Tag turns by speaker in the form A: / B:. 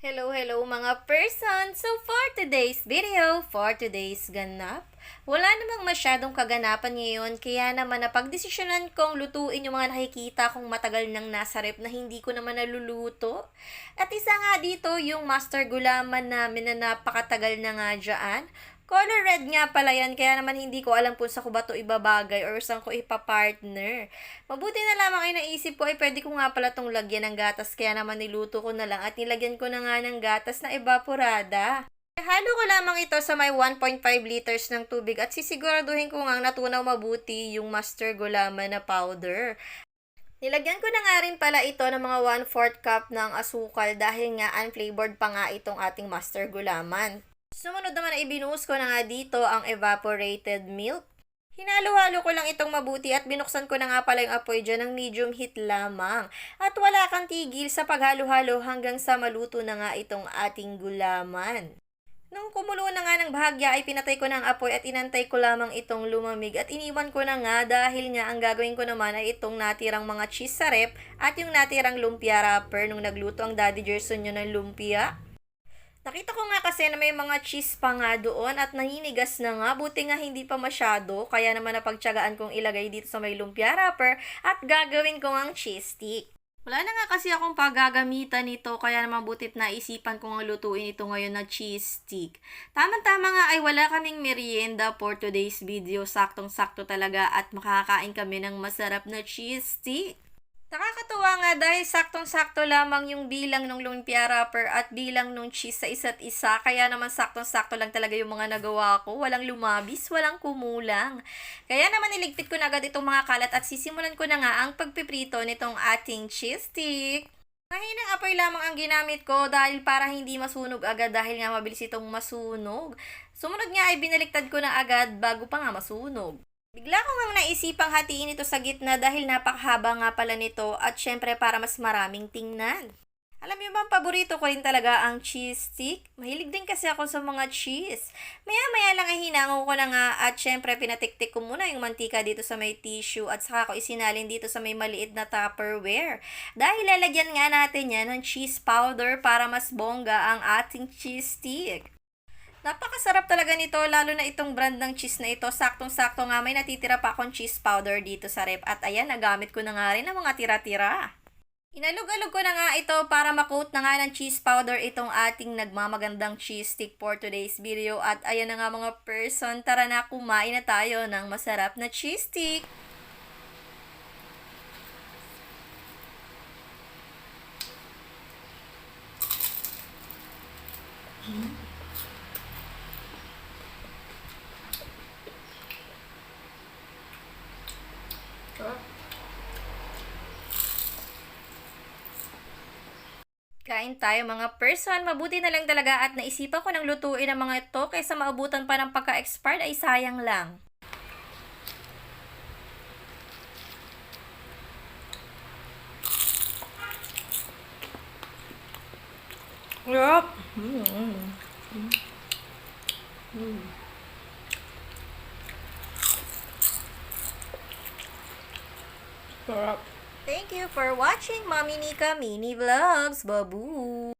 A: Hello, hello mga person! So for today's video, for today's ganap, wala namang masyadong kaganapan ngayon kaya naman napagdesisyonan kong lutuin yung mga nakikita kong matagal nang nasa rep na hindi ko naman naluluto. At isa nga dito yung master gulaman namin na napakatagal na nga dyan. Color red nga pala yan, kaya naman hindi ko alam kung sa ko ba to ibabagay or saan ko ipapartner. Mabuti na lamang ay naisip ko ay pwede ko nga pala tong lagyan ng gatas, kaya naman niluto ko na lang at nilagyan ko na nga ng gatas na evaporada. Halo ko lamang ito sa may 1.5 liters ng tubig at sisiguraduhin ko nga natunaw mabuti yung master gulaman na powder. Nilagyan ko na nga rin pala ito ng mga 1/4 cup ng asukal dahil nga unflavored pa nga itong ating master gulaman. Sumunod naman ay ibinuhos ko na nga dito ang evaporated milk. Hinalo-halo ko lang itong mabuti at binuksan ko na nga pala yung apoy dyan ng medium heat lamang. At wala kang tigil sa paghalo-halo hanggang sa maluto na nga itong ating gulaman. Nung kumulo na nga ng bahagya ay pinatay ko na ang apoy at inantay ko lamang itong lumamig at iniwan ko na nga dahil nga ang gagawin ko naman ay itong natirang mga cheese sa at yung natirang lumpia wrapper nung nagluto ang Daddy Gerson nyo ng lumpia. Nakita ko nga kasi na may mga cheese pa nga doon at naninigas na nga. Buti nga hindi pa masyado. Kaya naman napagtsagaan kong ilagay dito sa may lumpia wrapper at gagawin ko ang cheese stick. Wala na nga kasi akong paggagamitan nito kaya naman butit na isipan ko nga lutuin ito ngayon na cheese stick. Tama-tama nga ay wala kaming merienda for today's video. Saktong-sakto talaga at makakain kami ng masarap na cheese stick. Nakakatuwa nga dahil saktong-sakto lamang yung bilang ng lumpia wrapper at bilang ng cheese sa isa't isa. Kaya naman saktong-sakto lang talaga yung mga nagawa ko. Walang lumabis, walang kumulang. Kaya naman niligpit ko na agad itong mga kalat at sisimulan ko na nga ang pagpiprito nitong ating cheese stick. Mahinang apoy lamang ang ginamit ko dahil para hindi masunog agad dahil nga mabilis itong masunog. Sumunod nga ay binaliktad ko na agad bago pa nga masunog. Bigla ko nga naisipang hatiin ito sa gitna dahil napakahaba nga pala nito at syempre para mas maraming tingnan. Alam niyo ba, paborito ko rin talaga ang cheese stick. Mahilig din kasi ako sa mga cheese. Maya-maya lang ay hinango ko na nga at syempre pinatiktik ko muna yung mantika dito sa may tissue at saka ko isinalin dito sa may maliit na tupperware. Dahil lalagyan nga natin yan ng cheese powder para mas bongga ang ating cheese stick. Napakasarap talaga nito, lalo na itong brand ng cheese na ito. Saktong-sakto nga, may natitira pa akong cheese powder dito sa rep. At ayan, nagamit ko na nga rin ang mga tira-tira. Inalog-alog ko na nga ito para makoat na nga ng cheese powder itong ating nagmamagandang cheese stick for today's video. At ayan na nga mga person, tara na kumain na tayo ng masarap na cheese stick. Kain tayo mga person. Mabuti na lang talaga at naisipan ko ng lutuin ang mga ito kaysa maabutan pa ng pagka-expired ay sayang lang.
B: Yup. Mm. Mm. Sarap.
A: Thank you for watching Mommy Nika Mini Vlogs. Babu!